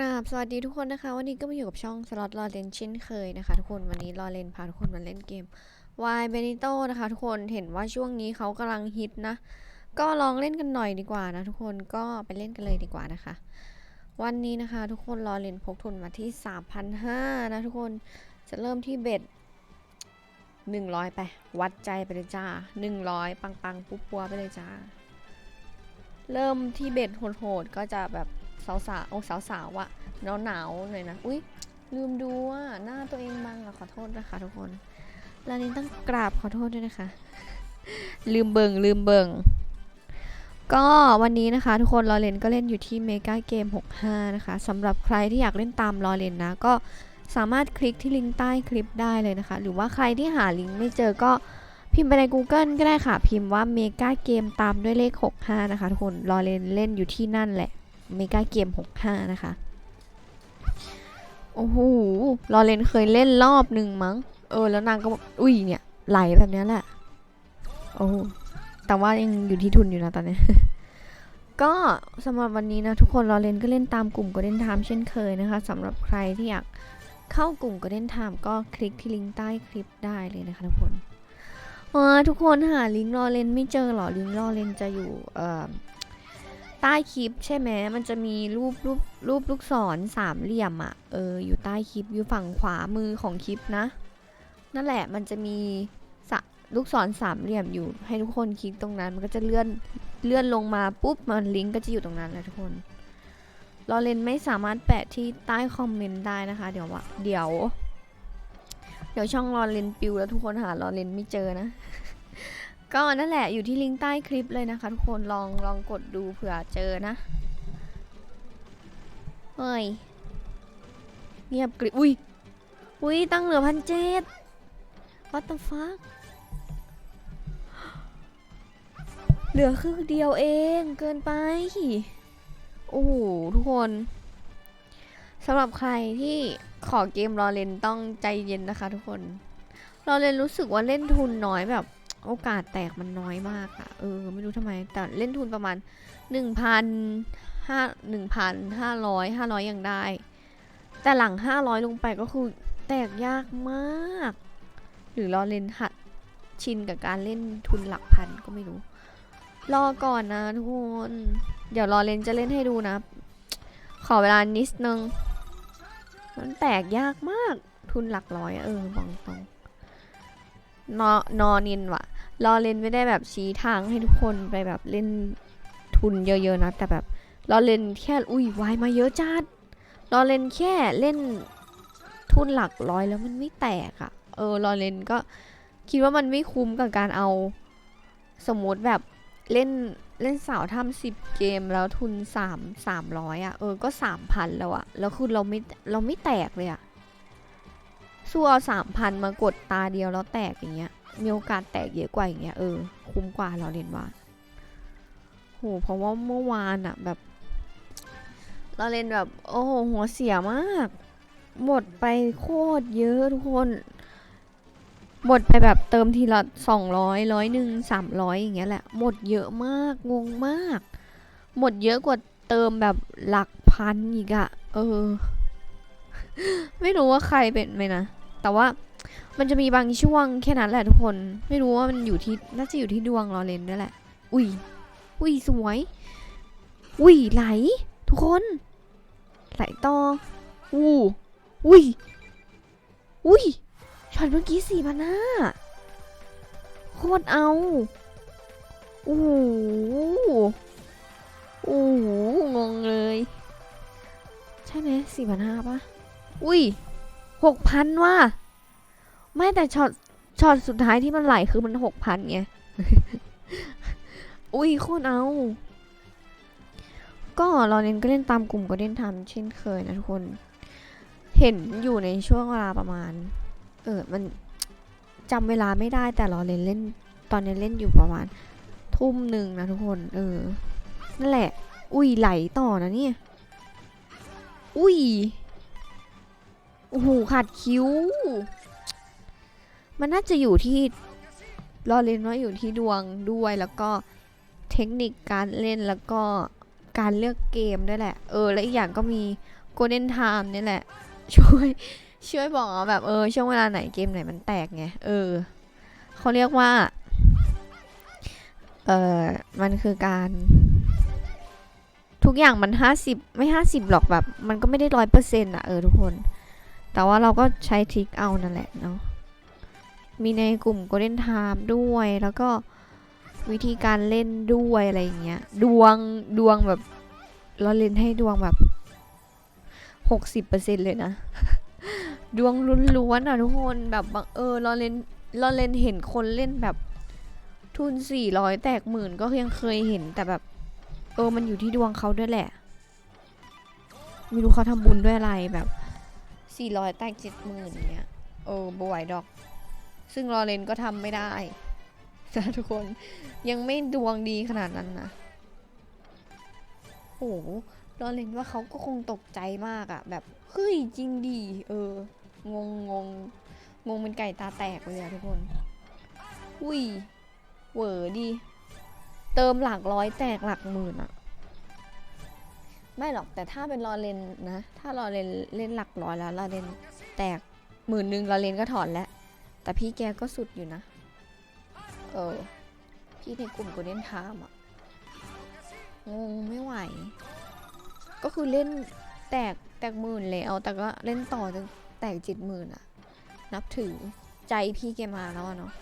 ราบสวัสดีทุกคนนะคะ วันนี้ก็มาอยู่กับช่องสล็อตรอเลนเช่นเคยนะคะ ทุกคนวันนี้รอเลนพาทุกคนมาเล่นเกมวายเบนิโตนะคะทุกคนเห็นว่าช่วงนี้เขากำลังฮิตนะ ก็ลองเล่นกันหน่อยดีกว่านะทุกคนก็ไปเล่นกันเลยดีกว่านะคะ วันนี้นะคะ ทุกคนรอเลนพกทุนมาที่ 3,500นะทุกคนจะเริ่มที่เบ็ด100 ไป วัดใจไปเลยจ้า 100 ปังปังปุ๊บปัวไปเลยจ้า เริ่มที่เบ็ดโหดๆก็จะแบบ สาวๆโอ้สาวๆอะหนาวหนาวๆหน่อยนะ อุ้ยลืมดูอะหน้าตัวเองบังอะขอโทษนะคะทุกคนร้านนี้ต้องกราบขอโทษด้วยนะคะ ลืมเบิงลืมเบิงก็วันนี้นะคะ ทุกคนรอเลนก็เล่นอยู่ที่เมกาเกม65 นะคะสำหรับใครที่อยากเล่นตามรอเลนนะ ก็สามารถคลิกที่ลิงก์ใต้คลิปได้เลยนะคะ หรือว่าใครที่หาลิงก์ไม่เจอก็พิมพ์ไปใน Google ก็ได้ค่ะ พิมพ์ว่าเมกาเกมตามด้วยเลข 65 นะคะ ทุกคนรอเลนเล่นอยู่ที่นั่นแหละ เมกาเกม 65 นะคะ โอ้โหรอเลนเคยเล่นรอบหนึ่งมั้ง เออ แล้วนางก็ อุ้ยเนี่ย ไหลแบบนี้แหละ โอ้โหแต่ว่ายังอยู่ที่ทุนอยู่นะตอนนี้ ก็สำหรับวันนี้นะทุกคนรอเลนก็เล่นตามกลุ่มก็เล่นไทม์เช่นเคยนะคะสำหรับใครที่อยากเข้ากลุ่มก็เล่นไทม์ก็คลิกที่ลิงก์ใต้คลิปได้เลยนะคะทุกคนเออทุกคนหาลิงก์รอเลนไม่เจอหรอลิงก์รอเลนจะอยู่เอ่อ ใต้คลิปใช่ไหมมันจะมีรูปรูปรูปลูกศรสามเหลี่ยมอะ่ะ เออ อยู่ใต้คลิปอยู่ฝั่งขวามือของคลิปนะ นั่นแหละมันจะมีสะลูกศรสามเหลี่ยมอยู่ ให้ทุกคนคลิกตรงนั้น มันก็จะเลื่อนเลื่อนลงมาปุ๊บมันลิงก์ก็จะอยู่ตรงนั้นแหละทุกคนรอเลนไม่สามารถแปะที่ใต้คอมเมนต์ได้นะคะ เดี๋ยววะเดี๋ยว เดี๋ยวช่องรอเลนปิวแล้วทุกคนหารอเลนไม่เจอนะ ก็นั่นแหละอยู่ที่ลิงก์ใต้คลิปเลยนะคะ ทุกคนลองลองกดดูเผื่อเจอนะเฮ้ยเงียบกริบอุ้ยอุ้ยตั้งเหลือพันเจ็ด what the fuck เหลือครึ่งเดียวเองเกินไป โอ้โหทุกคนสำหรับใครที่ขอเกมรอเลนต้องใจเย็นนะคะทุกคน รอเลนรู้สึกว่าเล่นทุนน้อยแบบ โอกาสแตกมันน้อยมากอะเออ ไม่รู้ทำไม แต่เล่นทุนประมาณหนึ่งพันห้าหนึ่งพันห้าร้อยห้าร้อยยังได้ แต่หลังห้าร้อยลงไปก็คือแตกยากมาก หรือรอเล่นหัดชินกับการเล่นทุนหลักพันก็ไม่รู้ รอก่อนนะทุกคน เดี๋ยวรอเล่นจะเล่นให้ดูนะ ขอเวลานิดนึง มันแตกยากมากทุนหลักร้อยเออบอกตรงนอนอนินว่ะ รอเล่นไม่ได้แบบชี้ทางให้ทุกคนไปแบบเล่นทุนเยอะๆนะ แต่แบบรอเล่นแค่อุ้ยวายมาเยอะจัดรอเล่นแค่เล่นทุนหลักร้อยแล้วมันไม่แตกอะ่ะ เออรอเล่นก็คิดว่ามันไม่คุ้มกับการเอา สมมติแบบเล่นเล่นสาวทำสิบเกมแล้วทุนสามสามร้อยอะเออก็สามพันแล้วอะแล้วคือเราไม่เราไม่แตกเลยอะสู้เอาสามพันมากดตาเดียวแล้วแตกอย่างเงี้ย มีโอกาสแตกเยอะกว่าอย่างเงี้ยเออคุ้มกว่าเราเรียนว่าโหเพราะว่าเมื่อวานอะแบบ เราเล่นแบบ โอ้โหหัวเสียมาก หมดไปโคตรเยอะทุกคนหมดไปแบบเติมทีละสองร้อยร้อยหนึ่งสามร้อยอย่างเงี้ยแหละ หมดเยอะมากงงมาก หมดเยอะกว่าเติมแบบหลักพันอีกอะเออ ไม่รู้ว่าใครเป็นไหมนะ แต่ว่า มันจะมีบางช่วงแค่นั้นแหละทุกคน ไม่รู้ว่ามันอยู่ที่น่าจะอยู่ที่ดวงเราเลนด้วยแหละ อุ้ย อุ้ยสวย อุ้ยไหล ทุกคน ไหลต่ออู้อุ้ย อุ้ยช็อตเมื่อกี้สี่พันห้าโคตรเอาโอ้โหโอ้โหงงเลย ใช่ไหมสี่พันห้าปะอุ้ยหกพันว่ะ ไม่แต่ช็อตช็อตสุดท้ายที่มันไหลคือมันหกพันไง อุ้ยโคตรเอา ก็เราเน้นก็เล่นตามกลุ่มก็เล่นทำเช่นเคยนะทุกคน เห็นอยู่ในช่วงเวลาประมาณ เออ มันจำเวลาไม่ได้แต่เราเล่นเล่น ตอนนี้เล่นอยู่ประมาณ ทุ่มหนึ่งนะทุกคน เออ นั่นแหละ อุ้ยไหลต่อนะเนี่ย อุ้ยโอ้โหขาดคิ้ว มันน่าจะอยู่ที่รอเล่นว่าอยู่ที่ดวงด้วยแล้วก็เทคนิคการเล่นแล้วก็การเลือกเกมด้วยแหละ เออ และอีกอย่างก็มีโกลเด้นไทม์นี่แหละ ช่วยช่วยบอกแบบเออ ช่วงเวลาไหนเกมไหนมันแตกไง เออเขาเรียกว่า เออมันคือการ ทุกอย่างมันห้าสิบไม่ห้าสิบหรอกแบบ มันก็ไม่ได้ร้อยเปอร์เซ็นต์อะเออทุกคน แต่ว่าเราก็ใช้ทริคเอานั่นแหละเนาะ มีในกลุ่ม Golden Time ด้วย แล้วก็วิธีการเล่นด้วยอะไรอย่างเงี้ย ดวงดวงแบบ เราเล่นให้ดวงแบบหกสิบเปอร์เซ็นเลยนะ ดวงล้วนๆอะทุกคนแบบบางเออเราเล่นเราเล่นเห็นคนเล่นแบบทุนสี่ร้อยแตกหมื่นก็ยังเคยเห็นแต่แบบ เออมันอยู่ที่ดวงเขาด้วยแหละ ไม่รู้เขาทำบุญด้วยอะไรแบบสี่ร้อยแตกเจ็ดหมื่นเนี้ยเออบไหวดอก ซึ่งรอเลนก็ทำไม่ได้นะทุกคนยังไม่ดวงดีขนาดนั้นนะโอ้โหรอเลนว่าเขาก็คงตกใจมากอะแบบเฮ้ยจริงดี เออ งงงงงงเป็นไก่ตาแตกเลยอะทุกคน อุ้ยเวอดี เติมหลักร้อยแตกหลักหมื่นอะไม่หรอกแต่ถ้าเป็นรอเลนนะ ถ้ารอเลนเล่นหลักร้อยแล้วรอเลนแตกหมื่นหนึ่งรอเลนก็ถอนแล้ว แต่พี่แกก็สุดอยู่นะ เออ พี่ในกลุ่มกูเล่นทามอะงงไม่ไหว ก็คือเล่นแตกแตกหมื่นแล้วแต่ก็เล่นต่อจนแตกเจ็ดหมื่นอะนับถือใจพี่แกมาแล้วอะเนาะ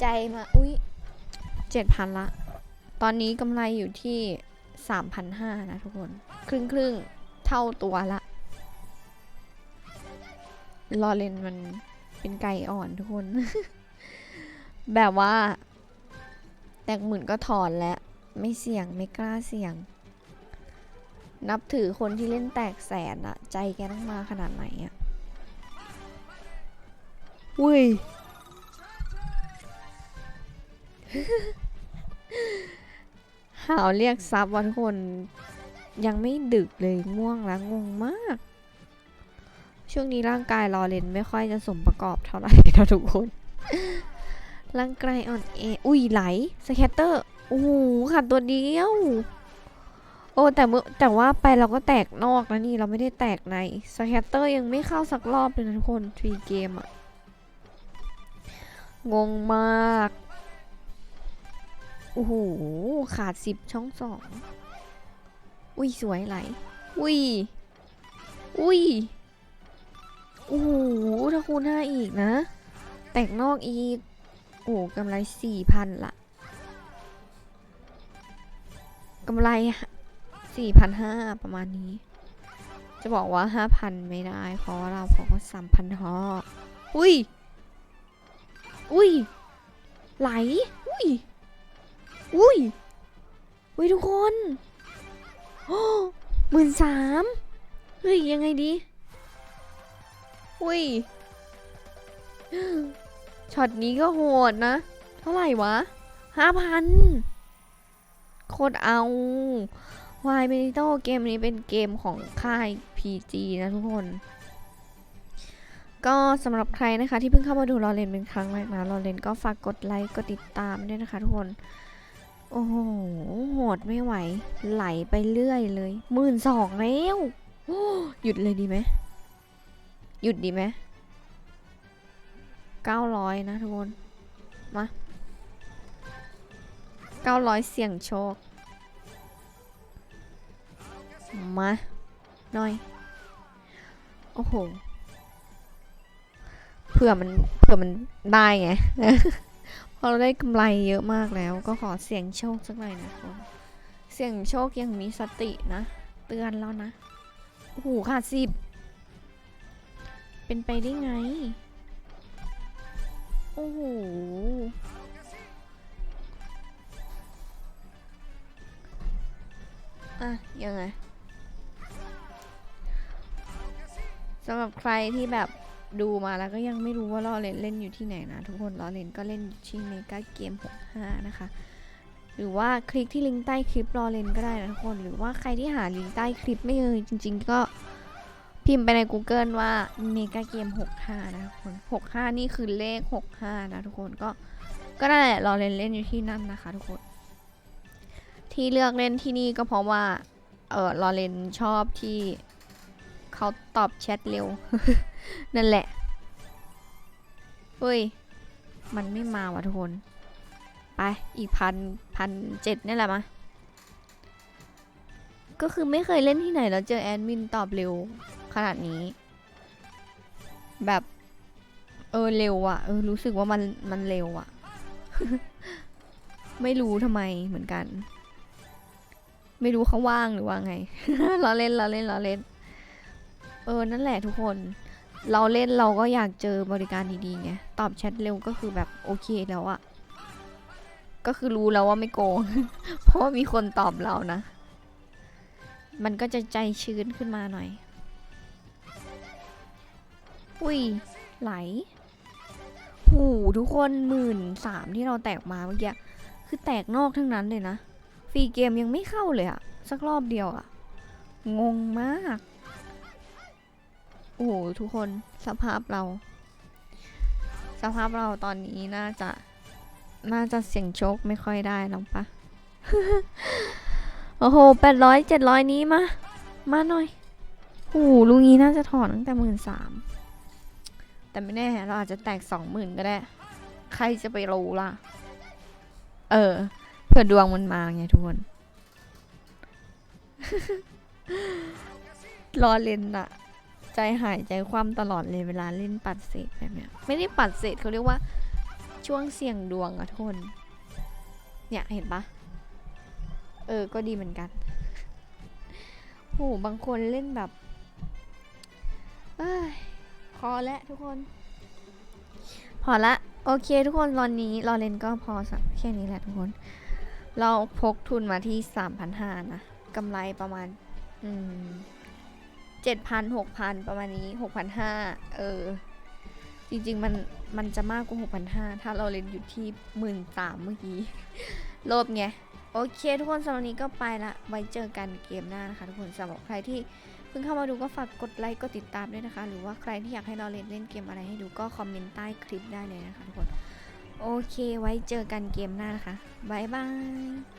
ใจมา อุ้ยเจ็ดพันละ ตอนนี้กำไรอยู่ที่สามพันห้านะทุกคน ครึ่งครึ่งๆเท่าตัวละ ลอเลนมันเป็นไก่อ่อนทุกคน แบบว่า แตกหมื่นก็ถอนแล้ว ไม่เสี่ยงไม่กล้าเสี่ยง นับถือคนที่เล่นแตกแสนอะใจแกต้องมาขนาดไหนอะอุ้ยหาวเรียกซับวันคน ยังไม่ดึกเลยง่วงแล้วงงมาก ช่วงนี้ร่างกายรอเลนไม่ค่อยจะสมประกอบเท่าไหร่นะทุกคน ร่างกายอ่อนแออุ้ยไหลสแคตเตอร์โอ้โหขาดตัวเดียว โอ้แต่เมื่อแต่ว่าไปเราก็แตกนอกแล้วนี่เราไม่ได้แตกในสแคตเตอร์ยังไม่เข้าสักรอบเลยนะทุกคนทรีเกมอะงงมากโอ้โหขาดสิบช่องสองอุ้ยสวยไหลอุ้ยอุ้ย โอ้โหถ้าคูณห้าอีกนะ แตกนอกอีก โอ้กำไรสี่พันละกำไรสี่พันห้าประมาณนี้ จะบอกว่าห้าพันไม่ได้ เพราะว่าเราพราะว่สามพันทออุ้ย อุ้ย ไหล อุ้ย อุ้ยอุ้ยทุกคนโอ้หมื่นสามเฮ้ย ยังไงดี อุ้ยช็อตนี้ก็โหดนะ เท่าไหร่วะห้าพันโคตรเอาวายเบนิโตเกมนี้เป็นเกมของค่าย PG นะทุกคน ก็สำหรับใครนะคะที่เพิ่งเข้ามาดูรอเลนเป็นครั้งแรกนะรอเลนก็ฝากกดไลค์กดติดตามด้วยนะคะทุกคน โอ้โหโหดไม่ไหว ไหลไปเรื่อยเลยหมื่นสองแล้วหยุดเลยดีไหม หยุดดีไหมเก้าร้อยนะทุกคน มาเก้าร้อยเสี่ยงโชค มาหน่อย โอ้โห เผื่อมัน เผื่อมันได้ไง พอเราได้กำไรเยอะมากแล้ว ก็ขอเสี่ยงโชคสักหน่อยนะทุกคนเสี่ยงโชคยังมีสตินะ เตือนแล้วนะ โอ้โหขาดสิบ เป็นไปได้ไง โอ้โห อะ ยังไงสำหรับใครที่แบบดูมาแล้วก็ยังไม่รู้ว่าล้อเล่นเล่นอยู่ที่ไหนนะ ทุกคนล้อเล่นก็เล่นอยู่ที่เมกาเกม 65 นะคะ หรือว่าคลิกที่ลิงก์ใต้คลิปรอเลนก็ได้นะทุกคน หรือว่าใครที่หาลิงก์ใต้คลิปไม่เจอจริง ๆ ก็ พิมพ์ไปใน Google ว่า Mega Game 65 นะทุกคน 65 นี่คือเลข 65 นะทุกคนก็ก็นั่นแหละรอเล่นเล่นอยู่ที่นั่นนะคะ ทุกคน ที่เลือกเล่นที่นี่ก็เพราะว่า เออลอเรนชอบที่เขาตอบแชทเร็ว นั่นแหละเฮ้ย มันไม่มาว่ะทุกคน ไป อีกพันพันเจ็ดนี่แหละมะก็คือไม่เคยเล่นที่ไหนแล้วเจอแอดมินตอบเร็ว ขนาดนี้ แบบ เออเร็วอะเออรู้สึกว่ามันมันเร็วอะไม่รู้ทำไมเหมือนกัน ไม่รู้เขาว่างหรือว่าไงเราเล่นเราเล่นเราเล่น เออนั่นแหละทุกคน เราเล่นเราก็อยากเจอบริการดีๆไงตอบแชทเร็วก็คือแบบโอเคแล้วอะก็คือรู้แล้วว่าไม่โกง เพราะว่ามีคนตอบเรานะ มันก็จะใจชื้นขึ้นมาหน่อย อุ้ย ไหล หูทุกคนหมื่นสามที่เราแตกมาเมื่อกี้ คือแตกนอกทั้งนั้นเลยนะ ฟรีเกมยังไม่เข้าเลยอะสักรอบเดียวอะงงมาก โอ้โห ทุกคนสภาพเรา สภาพเราตอนนี้น่าจะ น่าจะเสี่ยงโชคไม่ค่อยได้หรอกปะโอ้โหแปดร้อยเจ็ดร้อยนี้มา มาหน่อยโอ้โหลุงนี้น่าจะถอนตั้งแต่หมื่นสาม แต่ไม่แน่เราอาจจะแตกสองหมื่นก็ได้ ใครจะไปรู้ล่ะ เออเผื่อดวงมันมาไงทุกคนรอเล่นอะใจหายใจคว่ำตลอดเลยเวลาเล่นปัดเศษแบบเนี้ย ไม่ได้ปัดเศษเขาเรียกว่า ช่วงเสี่ยงดวงอะทุกคน เนี่ยเห็นปะเออ ก็ดีเหมือนกันโหบางคนเล่นแบบเอ้ย พอแล้วทุกคน พอละ โอเคทุกคนตอนนี้ราเล่นก็พอสักแค่นี้แหละทุกคน เราพกทุนมาที่สามพันห้านะกำไรประมาณ อืมเจ็ดพันหกพันประมาณนี้หกพันห้าเออ จริง ๆ มันมันจะมากกว่าหกพันห้าถ้าเราเล่นอยู่ที่หมื่นสามเมื่อกี้โลภไงโอเค ทุกคนสำหรับนี้ก็ไปละไว้เจอกันเกมหน้านะคะ ทุกคนสำหรับใครที่ พิ่งเข้ามาดูก็ฝากกดไลค์กดติดตามด้วยนะคะ หรือว่าใครที่อยากให้เราเล่นเล่นเกมอะไรให้ดูก็คอมเมนต์ใต้คลิปได้เลยนะคะทุกคน โอเคไว้เจอกันเกมหน้านะคะบายบาย